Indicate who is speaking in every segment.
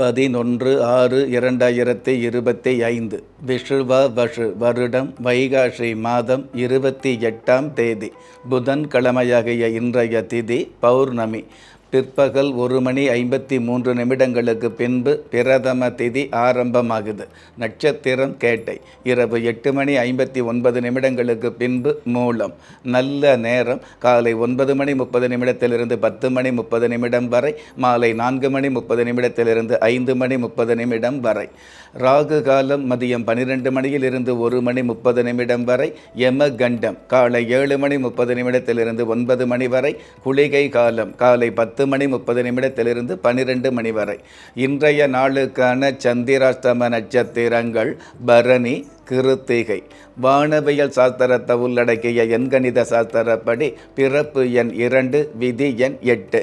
Speaker 1: பதினொன்று ஆறு இரண்டாயிரத்தி இருபத்தி ஐந்து. விஷுவ வஷு வருடம் வைகாசி மாதம் இருபத்தி எட்டாம் தேதி. புதன்கிழமையாகிய இன்றைய திதி பௌர்ணமி. பிற்பகல் ஒரு மணி ஐம்பத்தி மூன்று நிமிடங்களுக்கு பின்பு பிரதம திதி ஆரம்பமாகுது. நட்சத்திரம் கேட்டை. இரவு எட்டு மணி ஐம்பத்தி ஒன்பது நிமிடங்களுக்கு பின்பு மூலம். நல்ல நேரம். காலை ஒன்பது மணி முப்பது நிமிடத்திலிருந்து பத்து மணி முப்பது நிமிடம் வரை. மாலை நான்கு மணி முப்பது நிமிடத்திலிருந்து ஐந்து மணி முப்பது நிமிடம் வரை. ராகு காலம் மதியம் பன்னிரெண்டு மணியிலிருந்து ஒரு மணி முப்பது நிமிடம் வரை. யம கண்டம் காலை ஏழு மணி முப்பது நிமிடத்திலிருந்து ஒன்பது மணி வரை. குளிகை காலம். காலை பத்து பத்து மணி முப்பது நிமிடத்திலிருந்து பன்னிரெண்டு மணி வரை. இன்றைய நாளுக்கான சந்திராஷ்டம நட்சத்திரங்கள் பரணி கிருத்திகை. வானவியல் சாஸ்திரத்தை உள்ளடக்கிய எண்கணித சாஸ்திரப்படி பிறப்பு எண் இரண்டு விதி எண் எட்டு.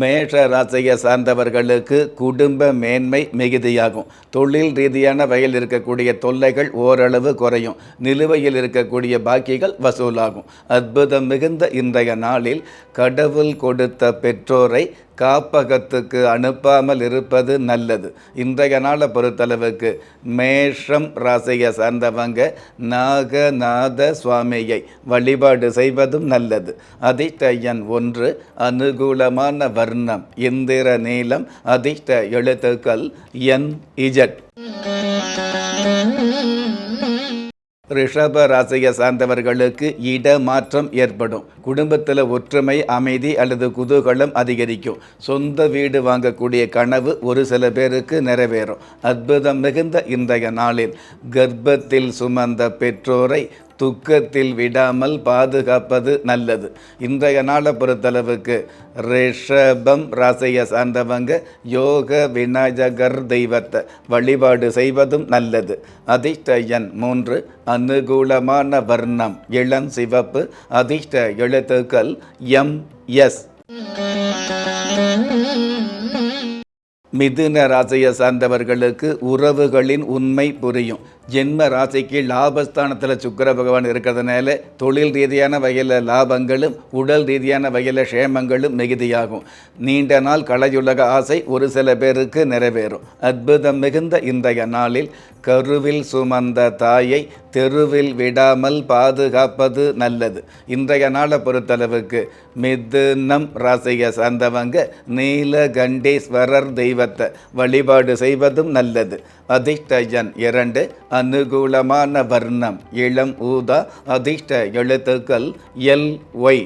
Speaker 1: மேஷ ராசியை சார்ந்தவர்களுக்கு குடும்ப மேன்மை மிகுதியாகும். தொழில் ரீதியான வகையில் இருக்கக்கூடிய தொல்லைகள் ஓரளவு குறையும். நிலுவையில் இருக்கக்கூடிய பாக்கிகள் வசூலாகும். அற்புதம் மிகுந்த இன்றைய நாளில் கடவுள் கொடுத்த பெற்றோரை காப்பகத்துக்கு அனுப்பாமல் இருப்பது நல்லது. இன்றைய நாளை பொறுத்தளவுக்கு மேஷம் ராசியை சார்ந்தவங்க நாகநாத சுவாமியை வழிபாடு செய்வதும் நல்லது. அதிர்ஷ்ட எண் ஒன்று அனுகூலமான வர்ணம் இந்திர நீளம் அதிர்ஷ்ட எழுத்துக்கள் என் இஜட். ரிஷப ராசியை சார்ந்தவர்களுக்கு இடமாற்றம் ஏற்படும். குடும்பத்தில் ஒற்றுமை அமைதி அல்லது குதூகலம் அதிகரிக்கும். சொந்த வீடு வாங்கக்கூடிய கனவு ஒரு சில பேருக்கு நிறைவேறும். அற்புதம் மிகுந்த இன்றைய நாளில் கர்ப்பத்தில் சுமந்த பெற்றோரை துக்கத்தில் விடாமல் பாதுகாப்பது நல்லது. இன்றைய நாளை பொறுத்தளவுக்கு ரிஷபம் ராசியை சார்ந்தவங்க யோக விநாயகர் தெய்வத்தை வழிபாடு செய்வதும் நல்லது. அதிர்ஷ்ட எண் மூன்று அனுகூலமான வர்ணம் இளம் சிவப்பு அதிர்ஷ்ட எழுத்துக்கள் எம் எஸ். மிதுன ராசியை சார்ந்தவர்களுக்கு உறவுகளின் உண்மை புரியும். ஜென்ம ராசிக்கு லாபஸ்தானத்தில் சுக்கர பகவான் இருக்கிறதுனால தொழில் ரீதியான வகையில் லாபங்களும் உடல் ரீதியான வகையில் க்ஷேமங்களும் மிகுதியாகும். நீண்ட நாள் கலையுலக ஆசை ஒரு சில பேருக்கு நிறைவேறும். அற்புதம் மிகுந்த இன்றைய நாளில் கருவில் சுமந்த தாயை தெருவில் விடாமல் பாதுகாப்பது நல்லது. இன்றைய நாளை பொறுத்தளவுக்கு மிதுனம் ராசியை சார்ந்தவங்க நீலகண்டேஸ்வரர் தெய்வத்தை வழிபாடு செய்வதும் நல்லது. அதிர்ஷ்ட எண் இரண்டு அனுகூலமான வர்ணம் இளம் ஊதா அதிர்ஷ்ட எழுத்துக்கள் எல் ஒய்.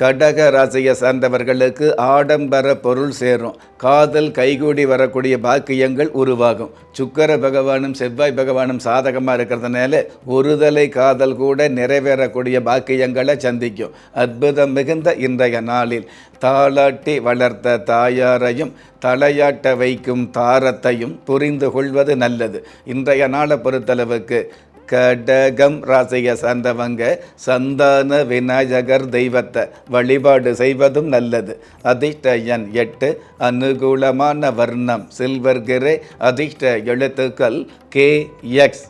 Speaker 1: கடக ராசியை சார்ந்தவர்களுக்கு ஆடம்பர பொருள் சேரும். காதல் கைகூடி வரக்கூடிய பாக்கியங்கள் உருவாகும். சுக்கர பகவானும் செவ்வாய் பகவானும் சாதகமாக இருக்கிறதுனால ஒருதலை காதல் கூட நிறைவேறக்கூடிய பாக்கியங்களை சந்திக்கும். அற்புதம் மிகுந்த இன்றைய நாளில் தாளாட்டி வளர்த்த தாயாரையும் தலையாட்ட வைக்கும் தாரத்தையும் புரிந்து கொள்வது நல்லது. இன்றைய நாளை பொறுத்தளவுக்கு கடகம் ராசியை சார்ந்தவங்க சந்தான விநாயகர் தெய்வத்தை வழிபாடு செய்வதும் நல்லது. அதிர்ஷ்ட எண் எட்டு அனுகூலமான வர்ணம் சில்வர் கிரே அதிர்ஷ்ட எழுத்துக்கள் கே எக்ஸ்.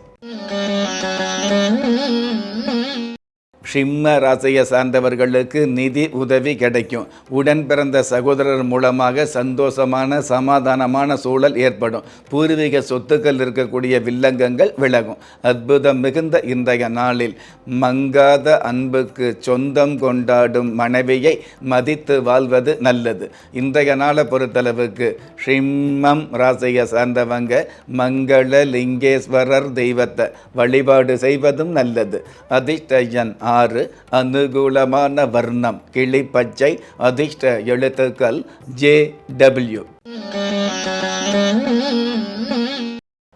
Speaker 1: சிம்ம ராசியை சார்ந்தவர்களுக்கு நிதி உதவி கிடைக்கும். உடன் பிறந்த சகோதரர் மூலமாக சந்தோஷமான சமாதானமான சூழல் ஏற்படும். பூர்வீக சொத்துக்கள் இருக்கக்கூடிய வில்லங்கங்கள் விலகும். அற்புதம் மிகுந்த இன்றைய நாளில் மங்காத அன்புக்கு சொந்தம் கொண்டாடும் மனைவியை மதித்து வாழ்வது நல்லது. இன்றைய நாளை பொறுத்தளவுக்கு சிம்மம் ராசியை சார்ந்தவங்க மங்கள லிங்கேஸ்வரர் தெய்வத்தை வழிபாடு செய்வதும் நல்லது. அதிர்ஷ்ட ஆறு அனுகூலமான வர்ணம் கிளி பச்சை அதிர்ஷ்ட எழுத்துக்கள் ஜே டபிள்யூ.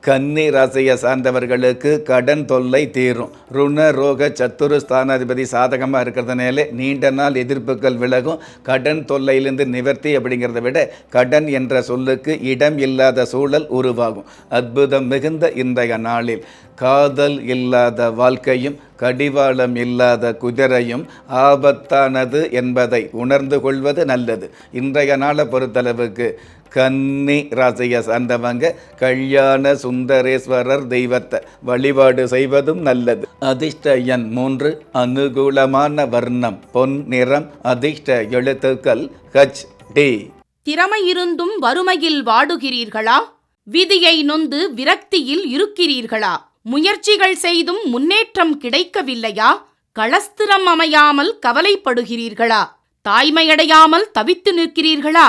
Speaker 1: கன்னி ராசியை சார்ந்தவர்களுக்கு கடன் தொல்லை தீரும். ருண ரோக சத்துரு ஸ்தானாதிபதி சாதகமாக இருக்கிறதுனால நீண்ட நாள் எதிர்ப்புகள் விலகும். கடன் தொல்லையிலிருந்து நிவர்த்தி அப்படிங்கிறத விட கடன் என்ற சொல்லுக்கு இடம் இல்லாத சூழல் உருவாகும். அற்புதம் மிகுந்த இன்றைய நாளில். காதல் இல்லாத வாழ்க்கையும் கடிவாளம் இல்லாத குதிரையும் ஆபத்தானது என்பதை உணர்ந்து கொள்வது நல்லது. இன்றைய நாளை பொறுத்தளவுக்கு கன்னி ராசியை சார்ந்தவங்க கல்யாண சுந்தரேஸ்வரர் தெய்வத்தை வழிபாடு செய்வதும் நல்லது. அதிர்ஷ்ட எண் மூன்று அனுகூலமான வர்ணம் பொன் நிறம் அதிர்ஷ்ட எழுத்துக்கள் ஹச் டி.
Speaker 2: திறமை இருந்தும் வறுமையில் வாடுகிறீர்களா? விதியை நொந்து விரக்தியில் இருக்கிறீர்களா? முயற்சிகள் செய்தும் முன்னேற்றம் கிடைக்கவில்லையா? களஸ்திரம் அமையாமல் கவலைப்படுகிறீர்களா? தாய்மையடையாமல் தவித்து நிற்கிறீர்களா?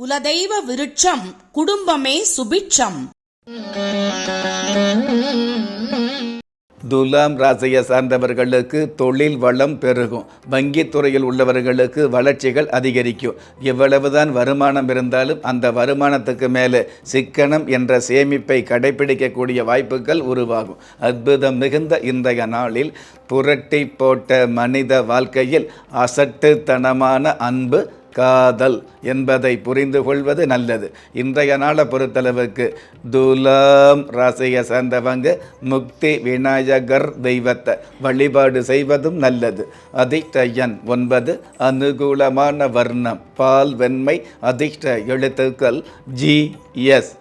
Speaker 2: குலதெய்வ விருட்சம் குடும்பமே சுபிட்சம்.
Speaker 1: துலாம் ராசியை சார்ந்தவர்களுக்கு தொழில் வளம் பெருகும். வங்கித்துறையில் உள்ளவர்களுக்கு வளர்ச்சிகள் அதிகரிக்கும். எவ்வளவுதான் வருமானம் இருந்தாலும் அந்த வருமானத்துக்கு மேலே சிக்கனம் என்ற சேமிப்பை கடைபிடிக்கக்கூடிய வாய்ப்புகள் உருவாகும். அற்புதம் மிகுந்த இன்றைய நாளில் புரட்டி போட்ட மனித வாழ்க்கையில் அசட்டுத்தனமான அன்பு காதல் என்பதை புரிந்து கொள்வது நல்லது. இன்றைய நாளை பொறுத்தளவுக்கு துலாம் ராசியை சேர்ந்தவங்க முக்தி விநாயகர் தெய்வத்தை வழிபாடு செய்வதும் நல்லது. அதிர்ஷ்ட எண் ஒன்பது அனுகூலமான வர்ணம் பால் வெண்மை அதிர்ஷ்ட எழுத்துக்கள் ஜி எஸ்.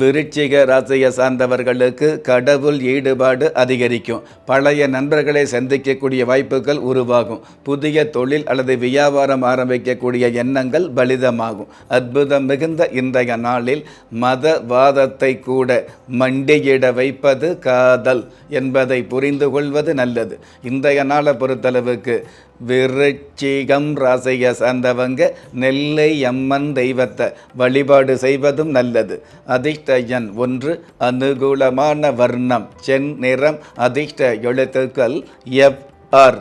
Speaker 1: விருச்சிக ராசியை சார்ந்தவர்களுக்கு கடவுள் ஈடுபாடு அதிகரிக்கும். பழைய நண்பர்களை சந்திக்கக்கூடிய வாய்ப்புகள் உருவாகும். புதிய தொழில் அல்லது வியாபாரம் ஆரம்பிக்கக்கூடிய எண்ணங்கள் பலிதமாகும். அற்புதம் மிகுந்த இன்றைய நாளில் மதவாதத்தை கூட மண்டியிட வைப்பது காதல் என்பதை புரிந்து கொள்வது நல்லது. இன்றைய நாளை பொறுத்தளவுக்கு விருச்சிகம் ராசிக சார்ந்தவங்க நெல்லை அம்மன் தெய்வத்தை வழிபாடு செய்வதும் நல்லது. அதிர்ஷ்ட எண் ஒன்று அனுகூலமான வர்ணம் சென் நிறம் அதிர்ஷ்ட எழுத்துக்கள் எஃப் ஆர்.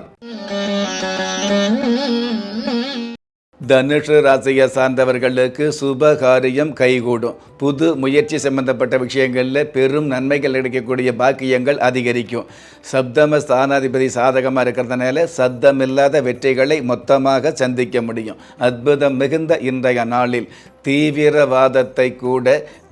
Speaker 1: தனுஷு ராசியை சார்ந்தவர்களுக்கு சுபகாரியம் கைகூடும். புது முயற்சி சம்பந்தப்பட்ட விஷயங்களில் பெரும் நன்மைகள் கிடைக்கக்கூடிய பாக்கியங்கள் அதிகரிக்கும். சப்தம ஸ்தானாதிபதி சாதகமாக இருக்கிறதுனால சப்தமில்லாத வெற்றிகளை மொத்தமாக சந்திக்க முடியும். அற்புதம் மிகுந்த இன்றைய நாளில். தீவிரவாதத்தை கூட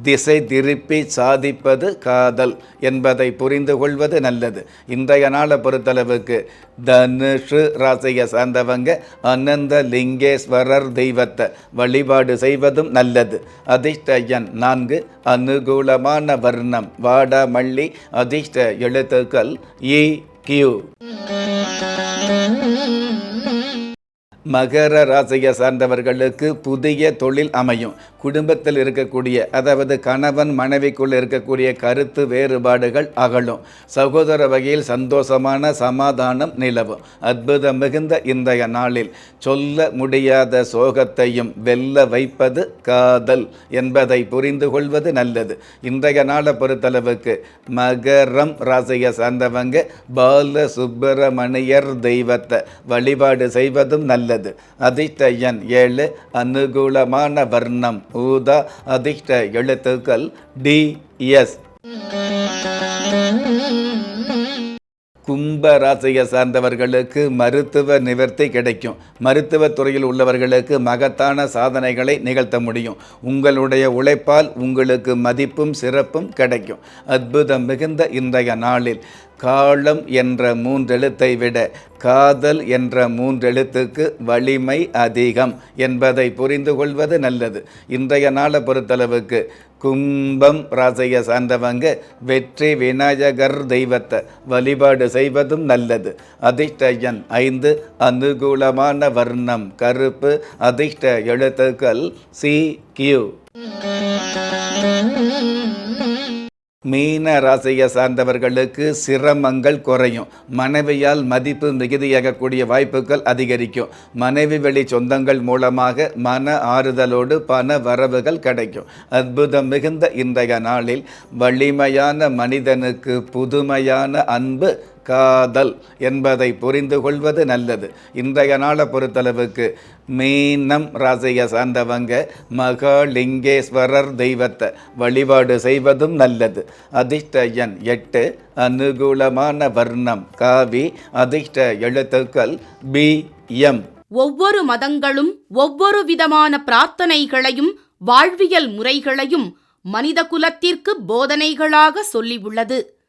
Speaker 1: திசை திருப்பி சாதிப்பது காதல் என்பதை புரிந்து கொள்வது நல்லது. இன்றைய நாளை பொறுத்தளவுக்கு தனுஷு ராசியை சார்ந்தவங்க அனந்த லிங்கேஸ்வரர் தெய்வத்தை வழிபாடு செய்வதும் நல்லது. அதிர்ஷ்ட எண் நான்கு அனுகூலமான வர்ணம். வாடாமல்லி அதிர்ஷ்ட எழுத்துக்கள் இ கியூ. மகர ராசியை சார்ந்தவர்களுக்கு புதிய தொழில் அமையும். குடும்பத்தில் இருக்கக்கூடிய அதாவது கணவன் மனைவிக்குள் இருக்கக்கூடிய கருத்து வேறுபாடுகள் அகலும். சகோதர வகையில் சந்தோஷமான சமாதானம் நிலவும். அற்புதம் மிகுந்த இன்றைய நாளில் சொல்ல முடியாத சோகத்தையும் வெல்ல வைப்பது காதல் என்பதை புரிந்து கொள்வது நல்லது. இன்றைய நாளை பொறுத்தளவுக்கு மகரம் ராசியை சார்ந்தவங்க பால சுப்பிரமணியர் தெய்வத்தை வழிபாடு செய்வதும் நல்லது. அதிர்ஷ்ட எண் ஏழு அனுகூலமான வர்ணம். ஊதா அதிர்ஷ்ட எழுத்துக்கள் டி எஸ் கும்ப ராசியை சார்ந்தவர்களுக்கு மருத்துவ நிவர்த்தி கிடைக்கும். மருத்துவ துறையில் உள்ளவர்களுக்கு மகத்தான சாதனைகளை நிகழ்த்த முடியும். உங்களுடைய உழைப்பால் உங்களுக்கு மதிப்பும் சிறப்பும் கிடைக்கும். அற்புதம் மிகுந்த இன்றைய நாளில். காலம் என்ற மூன்றெழுத்தை விட காதல் என்ற மூன்றெழுத்துக்கு வலிமை அதிகம் என்பதை புரிந்து கொள்வது நல்லது. இன்றைய நாளை பொறுத்தளவுக்கு கும்பம் ராசியை சார்ந்தவங்க வெற்றி விநாயகர் தெய்வத்தை வழிபாடு செய்வதும் நல்லது. அதிர்ஷ்ட எண் ஐந்து அனுகூலமான வர்ணம் கருப்பு அதிர்ஷ்ட எழுத்துக்கள் சி கியூ மீன ராசியை சார்ந்தவர்களுக்கு சிரமங்கள் குறையும். மனைவியால் மதிப்பு மிகுதியாகக்கூடிய வாய்ப்புகள் அதிகரிக்கும். மனைவி வழி சொந்தங்கள் மூலமாக மன ஆறுதலோடு பண வரவுகள் கிடைக்கும். அற்புதம் மிகுந்த இன்றைய நாளில் வலிமையான மனிதனுக்கு புதுமையான அன்பு காதல் என்பதை புரிந்து கொள்வது நல்லது. இன்றைய நாளை பொறுத்தளவுக்கு மீனம் ராசியை சார்ந்தவங்க மகாலிங்கேஸ்வரர் தெய்வத்தை வழிபாடு செய்வதும் நல்லது. அதிர்ஷ்ட எண் எட்டு அனுகூலமான வர்ணம் காவி அதிர்ஷ்ட எழுத்துக்கள் பி எம்.
Speaker 2: ஒவ்வொரு மதங்களும் ஒவ்வொரு விதமான பிரார்த்தனைகளையும் வாழ்வியல் முறைகளையும் மனித குலத்திற்கு போதனைகளாக சொல்லியுள்ளது